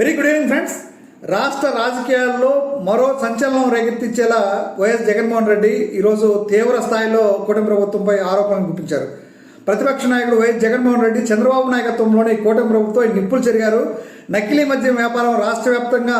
Very good evening friends రాష్ట్ర రాజకీయాల్లో మరో సంచలనం రేకెత్తించేలా వైఎస్ జగన్మోహన్ రెడ్డి ఈరోజు తీవ్ర స్థాయిలో కూటమి ప్రభుత్వంపై ఆరోపణలు గుప్పించారు. ప్రతిపక్ష నాయకుడు వైఎస్ జగన్మోహన్ రెడ్డి చంద్రబాబు నాయకత్వంలోని కూటమి ప్రభుత్వం నిప్పులు చెరిగారు. నకిలీ మద్యం వ్యాపారం రాష్ట్ర వ్యాప్తంగా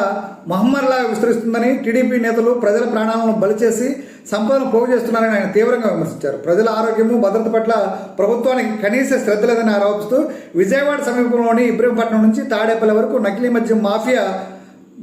మహమ్మారిలా విస్తరిస్తుందని టీడీపీ నేతలు ప్రజల ప్రాణాలను బలిచేసి సంపదను పోగు చేస్తున్నారని ఆయన తీవ్రంగా విమర్శించారు. ప్రజల ఆరోగ్యము భద్రత పట్ల ప్రభుత్వానికి కనీస శ్రద్ధ లేదని ఆరోపిస్తూ విజయవాడ సమీపంలోని ఇబ్రహీంపట్నం నుంచి తాడేపల్లి వరకు నకిలీ మద్యం మాఫియా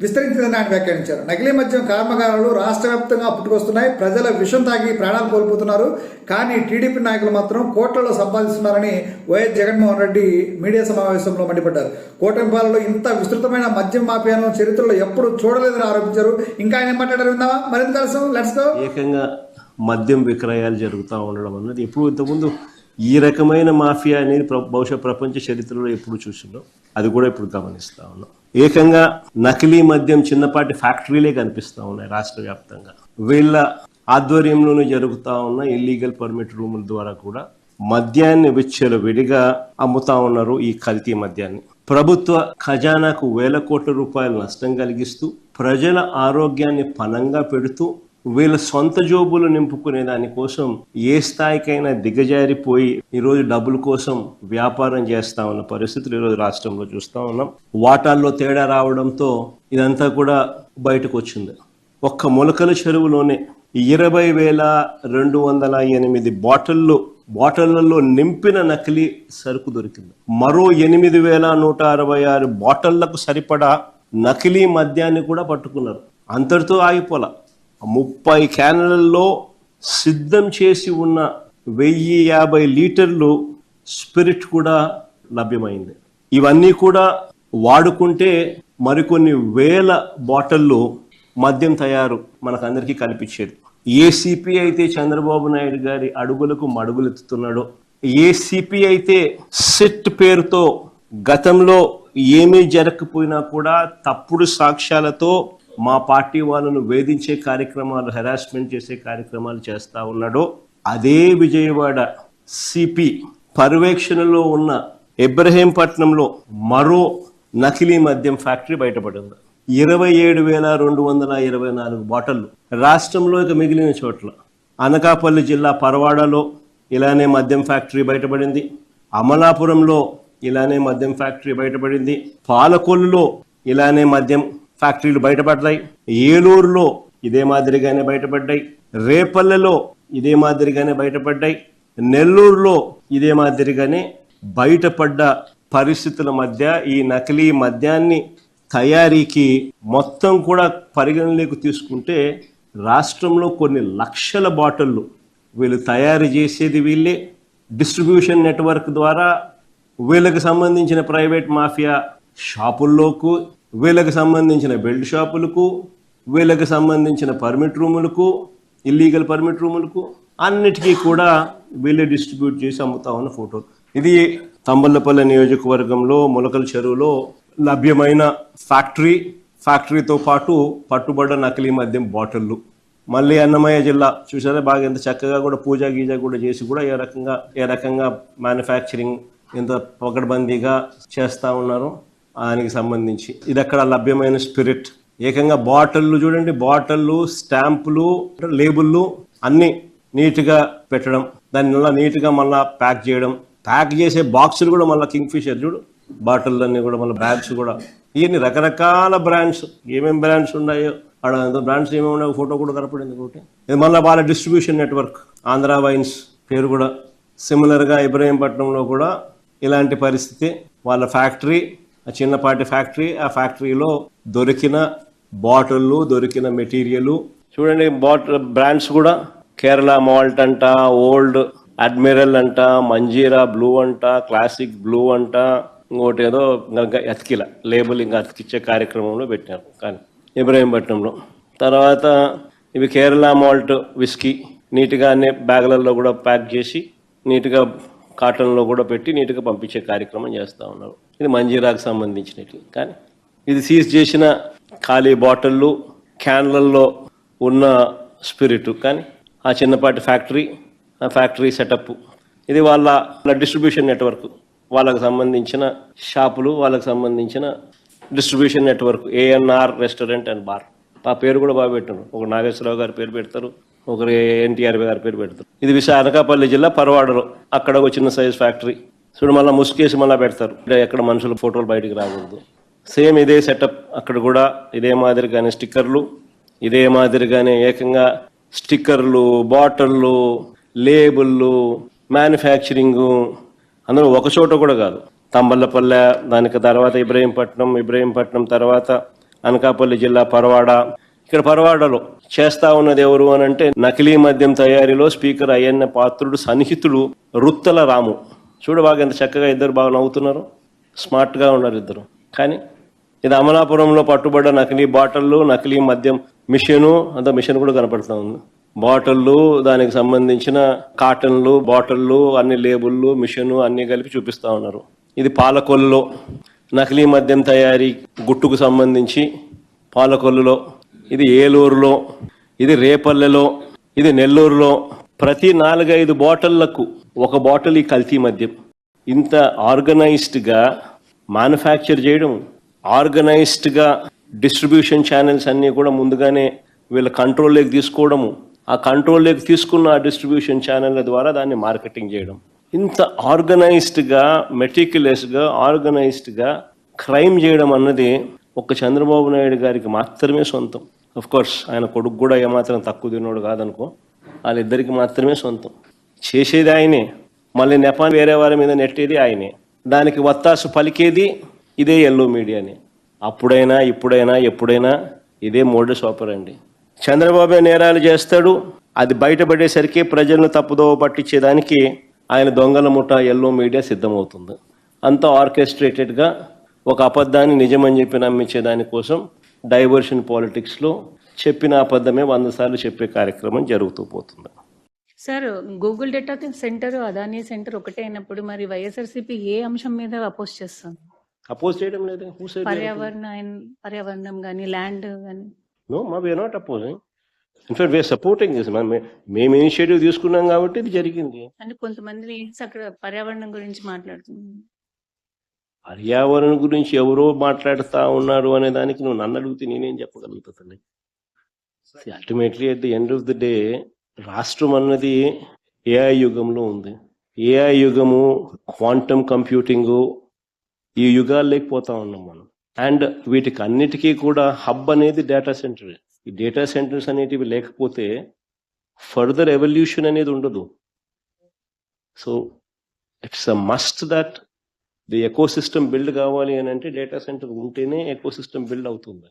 విస్తరించిందని ఆయన వ్యాఖ్యానించారు. నకిలీ మద్యం కర్మగారాలు రాష్ట్ర వ్యాప్తంగా పుట్టుకొస్తున్నాయి. ప్రజల విషం తాగి ప్రాణాలు కోల్పోతున్నారు. కానీ టీడీపీ నాయకులు మాత్రం కోట్లలో సంపాదిస్తున్నారని వైఎస్ జగన్మోహన్ రెడ్డి మీడియా సమావేశంలో మండిపడ్డారు. కూటమి పాలలో ఇంత విస్తృతమైన మద్యం మాఫియాను చరిత్రలో ఎప్పుడు చూడలేదని ఆరోపించారు. ఇంకా ఆయన మాట్లాడారు విందామా? మరింత కలిసి లెట్స్ గో ఏకంగా మద్యం విక్రయాలు జరుగుతూ ఉండడం అన్నది ఎప్పుడు ఇంతకుముందు ఈ రకమైన మాఫియా అనేది ప్ర- బహుశా ప్రపంచ చరిత్రలో ఎప్పుడు చూసిందో అది కూడా ఇప్పుడు గమనిస్తా ఉన్నాం. ఏకంగా నకిలీ మద్యం చిన్నపాటి ఫ్యాక్టరీలే కనిపిస్తా ఉన్నాయి రాష్ట్ర వ్యాప్తంగా. వీళ్ళ ఆధ్వర్యంలోనే జరుగుతూ ఉన్న ఇల్లీగల్ పర్మిట్ రూముల ద్వారా కూడా మద్యాన్ని విచ్చల విడిగా అమ్ముతా ఉన్నారు ఈ కల్తీ మద్యాన్ని. ప్రభుత్వ ఖజానాకు వేల కోట్ల రూపాయల నష్టం కలిగిస్తూ ప్రజల ఆరోగ్యాన్ని పనంగా పెడుతూ వీళ్ళ సొంత జోబులు నింపుకునే దానికోసం ఏ స్థాయికైనా దిగజారిపోయి ఈరోజు డబ్బుల కోసం వ్యాపారం చేస్తా ఉన్న పరిస్థితులు ఈరోజు రాష్ట్రంలో చూస్తా ఉన్నాం. వాటాల్లో తేడా రావడంతో ఇదంతా కూడా బయటకు వచ్చింది. ఒక్క మొలకల చెరువులోనే ఇరవై వేల రెండు వందల ఎనిమిది బాటిళ్ళు బాటిళ్ళలో నింపిన నకిలీ సరుకు దొరికింది. మరో ఎనిమిది వేల నూట అరవై ఆరు బాటిళ్ళకు సరిపడా నకిలీ మద్యాన్ని కూడా పట్టుకున్నారు. అంతటితో ఆగిపోలా. ముప్పై క్యాన్లలో సిద్ధం చేసి ఉన్న వెయ్యి యాభై లీటర్లు స్పిరిట్ కూడా లభ్యమైంది. ఇవన్నీ కూడా వాడుకుంటే మరికొన్ని వేల బాటిళ్ళు మద్యం తయారు మనకందరికీ కనిపించేది ఏసీపీ అయితే చంద్రబాబు నాయుడు గారి అడుగులకు మడుగులెత్తుతున్నాడో ఏసీపీ అయితే సిట్ పేరుతో గతంలో ఏమీ జరగకపోయినా కూడా తప్పుడు సాక్ష్యాలతో మా పార్టీ వాళ్ళను వేధించే కార్యక్రమాలు హెరాస్మెంట్ చేసే కార్యక్రమాలు చేస్తూ ఉన్నాడో అదే విజయవాడ సిపి పర్యవేక్షణలో ఉన్న ఇబ్రహీంపట్నంలో మరో నకిలీ మద్యం ఫ్యాక్టరీ బయటపడింది. ఇరవై ఏడు వేల రెండు వందల ఇరవై నాలుగు బాటిళ్ళు రాష్ట్రంలో ఇక మిగిలిన చోట్ల. అనకాపల్లి జిల్లా పరవాడలో ఇలానే మద్యం ఫ్యాక్టరీ బయటపడింది. అమలాపురంలో ఇలానే మద్యం ఫ్యాక్టరీ బయటపడింది. పాలకొల్లులో ఇలానే మద్యం ఫ్యాక్టరీలు బయటపడ్డాయి. ఏలూరులో ఇదే మాదిరిగానే బయటపడ్డాయి. రేపల్లెలో ఇదే మాదిరిగానే బయటపడ్డాయి. నెల్లూరులో ఇదే మాదిరిగానే బయటపడ్డ పరిస్థితుల మధ్య ఈ నకిలీ మద్యాన్ని తయారీకి మొత్తం కూడా పరిగణలోకి తీసుకుంటే రాష్ట్రంలో కొన్ని లక్షల బాటిళ్ళు వీళ్ళు తయారు చేసేది వీళ్ళే. డిస్ట్రిబ్యూషన్ నెట్వర్క్ ద్వారా వీళ్ళకి సంబంధించిన ప్రైవేట్ మాఫియా షాపుల్లోకు వీళ్ళకి సంబంధించిన బెల్ట్ షాపులకు వీళ్ళకి సంబంధించిన పర్మిట్ రూములకు ఇల్లీగల్ పర్మిట్ రూములకు అన్నిటికీ కూడా వీళ్ళే డిస్ట్రిబ్యూట్ చేసి అమ్ముతా ఉన్న ఫోటో. ఇది తంబల్లపల్లి నియోజకవర్గంలో మొలకల చెరువులో లభ్యమైన ఫ్యాక్టరీ ఫ్యాక్టరీతో పాటు పట్టుబడ్డ నకిలీ మద్యం బాటిళ్ళు. మళ్ళీ అన్నమయ్య జిల్లా చూసారా? బాగా ఎంత చక్కగా కూడా పూజా గీజ కూడా చేసి కూడా ఏ రకంగా ఏ రకంగా మ్యానుఫ్యాక్చరింగ్ ఎంత పకడ్బందీగా చేస్తూ ఉన్నారు. దానికి సంబంధించి. ఇది అక్కడ లభ్యమైన స్పిరిట్. ఏకంగా బాటిళ్ళు చూడండి. బాటిళ్ళు స్టాంపులు లేబుళ్ళు అన్నీ నీట్గా పెట్టడం. దాన్ని మళ్ళీ నీట్గా మళ్ళీ ప్యాక్ చేయడం. ప్యాక్ చేసే బాక్సులు కూడా మళ్ళీ కింగ్ ఫిషర్ చూడు. బాటిల్ అన్ని కూడా మళ్ళీ బ్యాగ్స్ కూడా. ఇవన్నీ రకరకాల బ్రాండ్స్. ఏమేమి బ్రాండ్స్ ఉన్నాయో అక్కడ బ్రాండ్స్ ఏమేమి ఉన్నాయో ఫోటో కూడా కనపడింది ఒకటి ఇది మళ్ళీ వాళ్ళ డిస్ట్రిబ్యూషన్ నెట్వర్క్. ఆంధ్ర వైన్స్ పేరు కూడా. సిమిలర్గా ఇబ్రహీంపట్నంలో కూడా ఇలాంటి పరిస్థితి. వాళ్ళ ఫ్యాక్టరీ చిన్నపాటి ఫ్యాక్టరీ ఆ ఫ్యాక్టరీలో దొరికిన బాటిళ్ళు దొరికిన మెటీరియల్. చూడండి బాటిల్ బ్రాండ్స్ కూడా. కేరళ మాల్ట్ అంట ఓల్డ్ అడ్మిరల్ అంట మంజీరా బ్లూ అంట క్లాసిక్ బ్లూ అంట. ఇంకోటి ఏదో అతికిల లేబుల్ ఇంకా అతికిచ్చే కార్యక్రమంలో పెట్టారు. కానీ ఇబ్రహీంపట్నంలో. తర్వాత ఇవి కేరళ మాల్ట్ విస్కీ. నీట్గా అన్ని బ్యాగులలో కూడా ప్యాక్ చేసి నీట్గా కాటన్లో కూడా పెట్టి నీట్గా పంపించే కార్యక్రమం చేస్తూ ఉన్నారు. ఇది మంజీరాకు సంబంధించినవి కానీ ఇది సీజ్ చేసిన ఖాళీ బాటిళ్ళు క్యాన్లల్లో ఉన్న స్పిరిట్. కానీ ఆ చిన్నపాటి ఫ్యాక్టరీ ఆ ఫ్యాక్టరీ సెటప్. ఇది వాళ్ళ డిస్ట్రిబ్యూషన్ నెట్వర్క్. వాళ్ళకు సంబంధించిన షాపులు వాళ్ళకు సంబంధించిన distribution network. ANR restaurant and bar. ఆ పేరు కూడా బాగా పెట్టారు ఒక నాగేశ్వరరావు గారి పేరు పెడతారు. ఒకరు ఎన్టీఆర్ గారి పేరు పెడతారు. ఇది విశాఖ అనకాపల్లి జిల్లా పరవాడలో. అక్కడ ఒక చిన్న సైజ్ ఫ్యాక్టరీ చూడు మళ్ళీ ముసుకేసి మళ్ళీ పెడతారు. ఎక్కడ మనుషుల ఫోటోలు బయటికి రాకూడదు. సేమ్ ఇదే సెటప్ అక్కడ కూడా ఇదే మాదిరిగానే స్టిక్కర్లు ఇదే మాదిరిగానే ఏకంగా స్టిక్కర్లు బాటిళ్ళు లేబుళ్ళు మ్యానుఫ్యాక్చరింగ్ అందరూ ఒక చోట కూడా కాదు. తంబల్లపల్లె దానికి తర్వాత ఇబ్రహీంపట్నం ఇబ్రహీంపట్నం తర్వాత అనకాపల్లి జిల్లా పరవాడ ఇక్కడ పరవాడలో చేస్తా ఉన్నది ఎవరు అని అంటే నకిలీ మద్యం తయారీలో స్పీకర్ అయ్యన్న పాత్రుడు సన్నిహితుడు రుత్తల రాము. చూడు బాగా ఎంత చక్కగా ఇద్దరు బాగా నవ్వుతున్నారు. స్మార్ట్గా ఉన్నారు ఇద్దరు. కానీ ఇది అమలాపురంలో పట్టుబడ్డ నకిలీ బాటిల్లు నకిలీ మద్యం మిషను అంత మిషన్ కూడా కనపడుతూ ఉంది. బాటిళ్ళు దానికి సంబంధించిన కాటన్లు బాటిళ్ళు అన్ని లేబుళ్ళు మిషను అన్ని కలిపి చూపిస్తా ఉన్నారు. ఇది పాలకొల్లులో నకిలీ మద్యం తయారీ గుట్టుకు సంబంధించి పాలకొల్లులో ఇది ఏలూరులో ఇది రేపల్లెలో ఇది నెల్లూరులో. ప్రతి నాలుగైదు బాటిళ్ళకు ఒక బాటిల్ ఈ కల్తీ మద్యం. ఇంత ఆర్గనైజ్డ్గా మ్యానుఫ్యాక్చర్ చేయడం ఆర్గనైజ్డ్గా డిస్ట్రిబ్యూషన్ ఛానల్స్ అన్నీ కూడా ముందుగానే వీళ్ళ కంట్రోల్లోకి తీసుకోవడము ఆ కంట్రోల్లోకి తీసుకున్న ఆ డిస్ట్రిబ్యూషన్ ఛానళ్ళ ద్వారా దాన్ని మార్కెటింగ్ చేయడం. ఇంత ఆర్గనైజ్డ్గా మెటిక్యులస్గా ఆర్గనైజ్డ్గా క్రైమ్ చేయడం అన్నది ఒక చంద్రబాబు నాయుడు గారికి మాత్రమే సొంతం. కోర్స్ ఆయన కొడుకు కూడా ఏమాత్రం తక్కువ తిన్నోడు కాదనుకో వాళ్ళిద్దరికి మాత్రమే సొంతం. చేసేది ఆయనే. మళ్ళీ నెపాన్ వేరే వారి మీద నెట్టేది ఆయనే. దానికి వత్తాసు పలికేది ఇదే ఎల్లో మీడియానే అప్పుడైనా ఇప్పుడైనా ఎప్పుడైనా ఇదే మోడస్ అండి చంద్రబాబు నేరాలు చేస్తాడు. అది బయటపడేసరికి ప్రజలను తప్పుదోవ పట్టించేదానికి ఆయన దొంగల ముఠ ఎల్లో మీడియా సిద్ధమవుతుంది. అంత ఆర్కెస్ట్రేటెడ్గా ఒక అబద్ధాన్ని నిజమని చెప్పి నమ్మించే దానికోసం డైవర్షన్ పాలిటిక్స్లో చెప్పిన అబద్ధమే వంద సార్లు చెప్పే కార్యక్రమం జరుగుతూ పోతుంది. Sir Google data center Adani center ఒకటే అయినప్పుడు మరి వైఎస్ఆర్సీపీ ఏ అంశం మీద అపోజ్ చేస్తుంది అపోజ్ చేయడం లేదు. పర్యావరణ పర్యావరణం కానీ ల్యాండ్ కానీ నో మా we are not opposing in fact we are supporting this మేము ఇనిషియేటివ్ తీసుకున్నాం కాబట్టి ఇది జరిగింది. అంటే కొంతమంది అక్కడ పర్యావరణం గురించి మాట్లాడుతున్నారు. పర్యావరణం గురించి ఎవరో మాట్లాడుతా ఉన్నారు అనే దానికి నువ్వు నన్ను అడిగితే నేనేం చెప్పగలుగుతా తల్లి? Ultimately at the end of the day రాష్ట్రం అన్నది ఏఐ యుగంలో ఉంది. ఏఐ యుగము క్వాంటమ్ కంప్యూటింగు ఈ యుగాలు లేకపోతా ఉన్నాం మనం. అండ్ వీటికి అన్నిటికీ కూడా హబ్ అనేది డేటా సెంటర్ ఈ డేటా సెంటర్స్ అనేటివి లేకపోతే ఫర్దర్ ఎవల్యూషన్ అనేది ఉండదు. So it's a must that the ecosystem build కావాలి అని అంటే డేటా సెంటర్ ఉంటేనే ఎకో సిస్టమ్ బిల్డ్ అవుతుంది.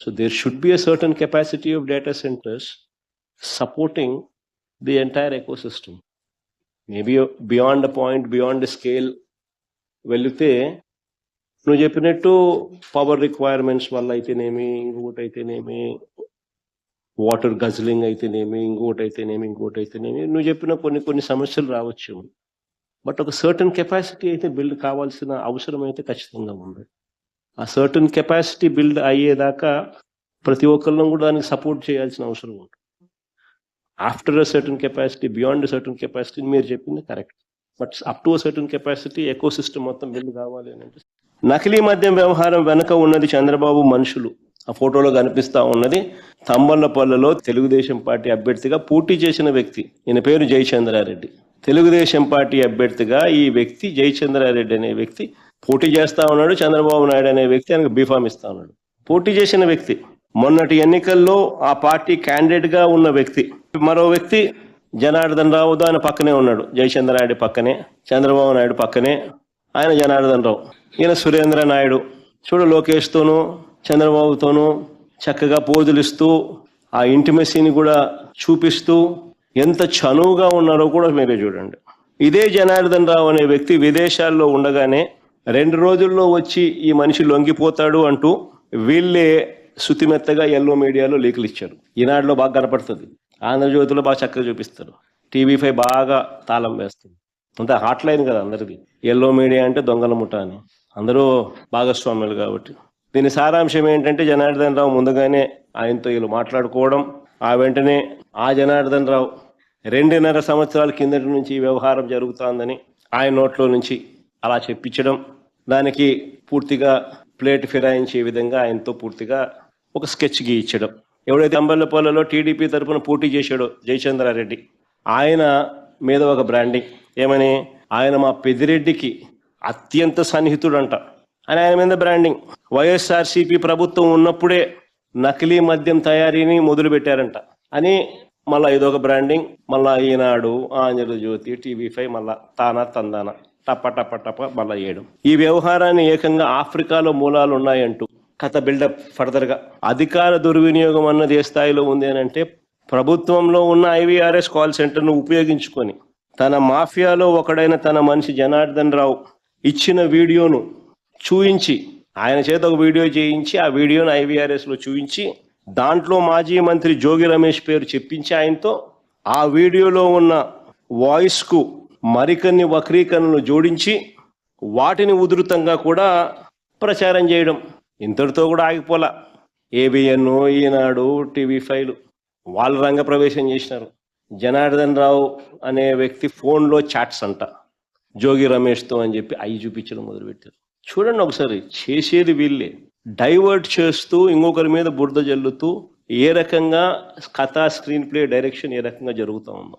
So there should be a certain capacity of data centers supporting the entire ecosystem maybe beyond a point beyond scale వెళితే నువ్వు చెప్పినట్టు power requirements వల్ల అయితేనేమి ఇంకొకటి అయితేనేమి వాటర్ గజ్లింగ్ అయితేనేమి ఇంకొకటి అయితేనేమి ఇంకొకటి అయితేనేమి నువ్వు చెప్పిన కొన్ని కొన్ని సమస్యలు రావచ్చు. బట్ ఒక సర్టన్ కెపాసిటీ అయితే బిల్డ్ కావాల్సిన అవసరం అయితే ఖచ్చితంగా ఉంది. ఆ సర్టన్ కెపాసిటీ బిల్డ్ అయ్యేదాకా ప్రతి ఒక్కళ్ళం కూడా దానికి సపోర్ట్ చేయాల్సిన అవసరం ఉంటుంది after a certain capacity beyond certain capacity మీరు చెప్పింది correct. But up to a certain capacity ecosystem మొత్తం బిల్డ్ కావాలి అని అంటే నకిలీ మద్యం వ్యవహారం వెనక ఉన్నది చంద్రబాబు మనుషులు. ఆ ఫోటోలో కనిపిస్తా ఉన్నది తంబళ్ళపల్లిలో తెలుగుదేశం పార్టీ అభ్యర్థిగా పోటీ చేసిన వ్యక్తి. ఈయన పేరు జయచంద్రారెడ్డి. తెలుగుదేశం పార్టీ అభ్యర్థిగా ఈ వ్యక్తి జయచంద్రారెడ్డి అనే వ్యక్తి పోటీ చేస్తా ఉన్నాడు చంద్రబాబు నాయుడు అనే వ్యక్తి ఆయనకు బీఫామ్ ఇస్తా ఉన్నాడు. పోటీ చేసిన వ్యక్తి మొన్నటి ఎన్నికల్లో ఆ పార్టీ క్యాండిడేట్గా ఉన్న వ్యక్తి. మరో వ్యక్తి జనార్దన్ రావు ఆయన పక్కనే ఉన్నాడు జయచంద్రారెడ్డి పక్కనే చంద్రబాబు నాయుడు పక్కనే ఆయన జనార్దన్ రావు. ఈయన సురేంద్ర నాయుడు. చూడు లోకేష్తోనూ చంద్రబాబుతోనూ చక్కగా పోజులిస్తూ ఆ ఇంటిమెసీని కూడా చూపిస్తూ ఎంత చనువుగా ఉన్నారో కూడా మీరే చూడండి. ఇదే జనార్దన్ రావు అనే వ్యక్తి విదేశాల్లో ఉండగానే రెండు రోజుల్లో వచ్చి ఈ మనిషి లొంగిపోతాడు అంటూ వీళ్ళే శుతిమెత్తగా ఎల్లో మీడియాలో లీకులు ఇచ్చారు. ఈనాడులో బాగా కనపడుతుంది. ఆంధ్రజ్యోతిలో బాగా చక్కగా చూపిస్తారు. టీవీ ఫైవ్ బాగా తాళం వేస్తుంది. అంత హాట్ లైన్ కదా అందరిది ఎల్లో మీడియా అంటే దొంగల ముఠ అని. అందరూ భాగస్వాములు కాబట్టి. దీని సారాంశం ఏంటంటే జనార్దన్ రావు ముందుగానే ఆయనతో వీళ్ళు మాట్లాడుకోవడం ఆ వెంటనే ఆ జనార్దన్ రావు రెండున్నర సంవత్సరాల కిందటి నుంచి వ్యవహారం జరుగుతోందని ఆయన నోట్లో నుంచి అలా చెప్పించడం దానికి పూర్తిగా ప్లేట్ ఫిరాయించే విధంగా ఆయనతో పూర్తిగా ఒక స్కెచ్ గీయించడం. ఎవడైతే అంబల్లపల్లిలో టీడీపీ తరపున పోటీ చేశాడో జయచంద్రారెడ్డి ఆయన మీద ఒక బ్రాండింగ్ ఏమని? ఆయన మా పెదిరెడ్డికి అత్యంత సన్నిహితుడంట. అని ఆయన మీద బ్రాండింగ్ వైఎస్ఆర్సీపీ ప్రభుత్వం ఉన్నప్పుడే నకిలీ మద్యం తయారీని మొదలు పెట్టారంట అని మళ్ళా ఇదొక బ్రాండింగ్. మళ్ళా ఈనాడు ఆంధ్రజ్యోతి టీవీ ఫైవ్ మళ్ళా తానా తందాన టప్ప టప్ప టప్ప మళ్ళా వేయడం ఈ వ్యవహారాన్ని ఏకంగా ఆఫ్రికాలో మూలాలు ఉన్నాయంటూ కథ బిల్డప్ ఫర్దర్గా. అధికార దుర్వినియోగం అన్నది ఏ స్థాయిలో ఉంది అని అంటే ప్రభుత్వంలో ఉన్న ఐవీఆర్ఎస్ కాల్ సెంటర్ను ఉపయోగించుకొని తన మాఫియాలో ఒకడైన తన మనిషి జనార్దన్ రావు ఇచ్చిన వీడియోను చూయించి ఆయన చేత ఒక వీడియో చేయించి ఆ వీడియోను ఐవీఆర్ఎస్లో చూపించి దాంట్లో మాజీ మంత్రి జోగి రమేష్ పేరు చెప్పించి ఆయనతో ఆ వీడియోలో ఉన్న వాయిస్కు మరికొన్ని వక్రీకరణలు జోడించి వాటిని ఉధృతంగా కూడా ప్రచారం చేయడం. ఇంతటితో కూడా ఆగిపోలా. ఏబిఎన్ ఈనాడు టీవీ ఫైవ్ వాళ్ళ రంగ ప్రవేశం చేసినారు. జనార్దన్ రావు అనే వ్యక్తి ఫోన్లో చాట్స్ అంట. జోగి రమేష్తో అని చెప్పి అవి చూపించడం మొదలుపెట్టారు. చూడండి ఒకసారి చేసేది వీళ్ళే. డైవర్ట్ చేస్తూ ఇంకొకరి మీద బురద జల్లుతూ ఏ రకంగా కథా స్క్రీన్ ప్లే డైరెక్షన్ ఏ రకంగా జరుగుతూ ఉందో.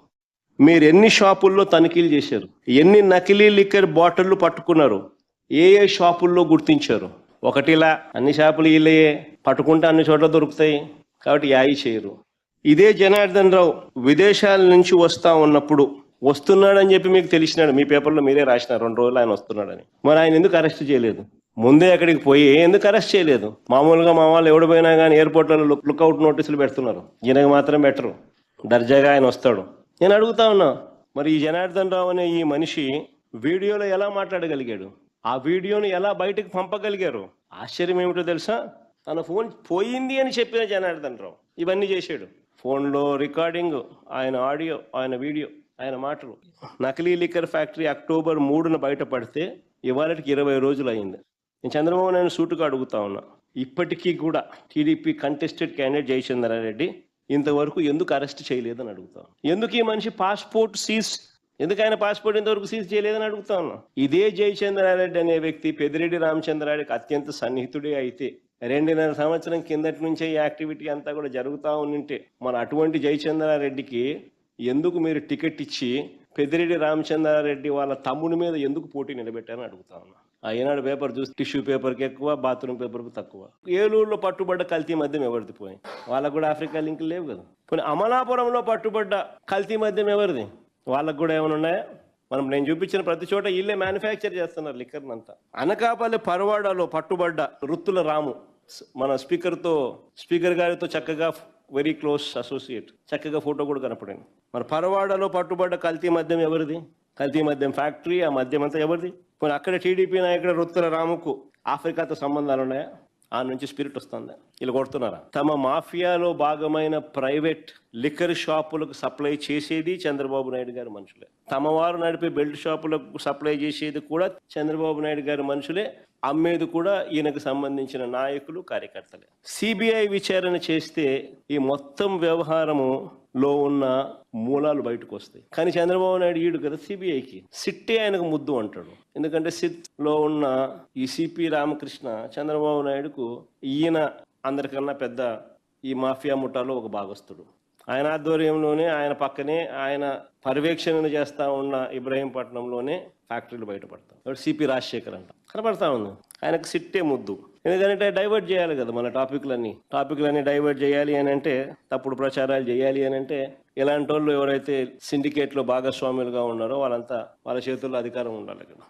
మీరు ఎన్ని షాపుల్లో తనిఖీలు చేశారు? ఎన్ని నకిలీ లిక్కర్ బాటిళ్ళు పట్టుకున్నారు? ఏ ఏ షాపుల్లో గుర్తించారు? ఒకటిలా అన్ని షాపులు వీళ్ళయే పట్టుకుంటే అన్ని చోట్ల దొరుకుతాయి. కాబట్టి యాయి చేయరు. ఇదే జనార్దన్ రావు విదేశాల నుంచి వస్తా ఉన్నప్పుడు వస్తున్నాడని చెప్పి మీకు తెలిసినాడు. మీ పేపర్లో మీరే రాసినారు. రెండు రోజులు ఆయన వస్తున్నాడని. మరి ఆయన ఎందుకు అరెస్ట్ చేయలేదు? ముందే అక్కడికి పోయి ఎందుకు అరెస్ట్ చేయలేదు? మామూలుగా మా వాళ్ళు ఎవడు పోయినా కానీ ఎయిర్పోర్ట్లలో లుక్ లుక్అవుట్ నోటీసులు పెడుతున్నారు. ఈయనకు మాత్రం పెట్టరు దర్జాగా ఆయన వస్తాడు. నేను అడుగుతా ఉన్నా మరి ఈ జనార్దన్ రావు అనే ఈ మనిషి వీడియోలో ఎలా మాట్లాడగలిగాడు? ఆ వీడియోను ఎలా బయటకు పంపగలిగారు? ఆశ్చర్యం ఏమిటో తెలుసా? తన ఫోన్ పోయింది అని చెప్పిన జనార్దన్ రావు. ఇవన్నీ చేశాడు. ఫోన్లో రికార్డింగ్ ఆయన ఆడియో ఆయన వీడియో. ఆయన మాటలు. నకిలీ లిక్కర్ ఫ్యాక్టరీ అక్టోబర్ మూడున బయటపడితే ఇవాళకి ఇరవై రోజులు అయింది నేను చంద్రబాబు నాయుడు సూటుగా అడుగుతా ఉన్నా. ఇప్పటికీ కూడా టీడీపీ కంటెస్టెడ్ క్యాండిడేట్ జయచంద్రారెడ్డి ఇంతవరకు ఎందుకు అరెస్ట్ చేయలేదని అడుగుతాం ఎందుకు ఈ మనిషి పాస్పోర్ట్ సీజ్ ఎందుకు ఆయన పాస్పోర్ట్ ఇంతవరకు సీజ్ చేయలేదని అడుగుతా ఉన్నా. ఇదే జయచంద్రారెడ్డి అనే వ్యక్తి పెదిరెడ్డి రామచంద్రారెడ్డికి అత్యంత సన్నిహితుడే అయితే రెండున్నర సంవత్సరం కిందటి నుంచే ఈ యాక్టివిటీ అంతా కూడా జరుగుతూ ఉంటే మన అటువంటి జయచంద్రారెడ్డికి ఎందుకు మీరు టికెట్ ఇచ్చి పెదిరెడ్డి రామచంద్రారెడ్డి వాళ్ళ తమ్ముడి మీద ఎందుకు పోటీ నిలబెట్టారని అడుగుతా ఉన్నా. ఆ ఈనాడు పేపర్ చూసి టిష్యూ పేపర్కి ఎక్కువ బాత్రూమ్ పేపర్కి తక్కువ. ఏలూరులో పట్టుబడ్డ కల్తీ మద్యం ఎవరిది పోయి? వాళ్ళకు కూడా ఆఫ్రికా లింకులు లేవు కదా. కొన్ని అమలాపురంలో పట్టుబడ్డ కల్తీ మద్యం ఎవరిది? వాళ్ళకు కూడా ఏమైనా ఉన్నాయా? మనం నేను చూపించిన ప్రతి చోట వీళ్ళే మ్యానుఫ్యాక్చర్ చేస్తున్నారు లిక్కర్ అంతా అనకాపల్లి పరవాడలో పట్టుబడ్డ రుత్తుల రాము. మన స్పీకర్తో స్పీకర్ గారితో చక్కగా వెరీ క్లోజ్ అసోసియేట్ చక్కగా ఫోటో కూడా కనపడింది. మరి పరవాడలో పట్టుబడ్డ కల్తీ మద్యం ఎవరిది? కల్తీ మద్యం ఫ్యాక్టరీ ఆ మద్యం అంతా ఎవరిది? పోనీ అక్కడ టీడీపీ నాయకుడు రుత్తుల రాముకు ఆఫ్రికాతో సంబంధాలు ఉన్నాయా? ఆ నుంచి స్పిరిట్ వస్తుంది? వీళ్ళు కొడుతున్నారా? తమ మాఫియాలో భాగమైన ప్రైవేట్ లిక్కర్ షాపులకు సప్లై చేసేది చంద్రబాబు నాయుడు గారి మనుషులే. తమ వారు నడిపే బెల్ట్ షాపులకు సప్లై చేసేది కూడా చంద్రబాబు నాయుడు గారి మనుషులే. అమ్మేది కూడా ఈయనకు సంబంధించిన నాయకులు కార్యకర్తలే. సిబిఐ విచారణ చేస్తే ఈ మొత్తం వ్యవహారము లో ఉన్న మూలాలు బయటకు వస్తాయి. కానీ చంద్రబాబు నాయుడు ఈడు కదా సిబిఐకి. సిట్టే ఆయనకు ముద్దు అంటాడు. ఎందుకంటే సిట్లో ఉన్న ఈ సిపి రామకృష్ణ చంద్రబాబు నాయుడుకు ఈయన అందరికన్నా పెద్ద ఈ మాఫియా ముఠాలో ఒక భాగస్థుడు. ఆయన ఆధ్వర్యంలోనే ఆయన పక్కనే ఆయన పర్యవేక్షణ చేస్తా ఉన్న ఇబ్రహీంపట్నంలోనే ఫ్యాక్టరీలు బయటపడతాం. సిపి రాజశేఖర్ అంట. కనపడతా ఉంది. ఆయనకు సిట్టే ముద్దు. ఎందుకంటే డైవర్ట్ చేయాలి కదా మన టాపిక్లన్నీ. టాపిక్లన్నీ డైవర్ట్ చేయాలి అని అంటే తప్పుడు ప్రచారాలు చేయాలి అని అంటే ఇలాంటి వాళ్ళు ఎవరైతే సిండికేట్లో భాగస్వాములుగా ఉన్నారో వాళ్ళంతా వాళ్ళ చేతుల్లో అధికారం ఉండాలి కదా.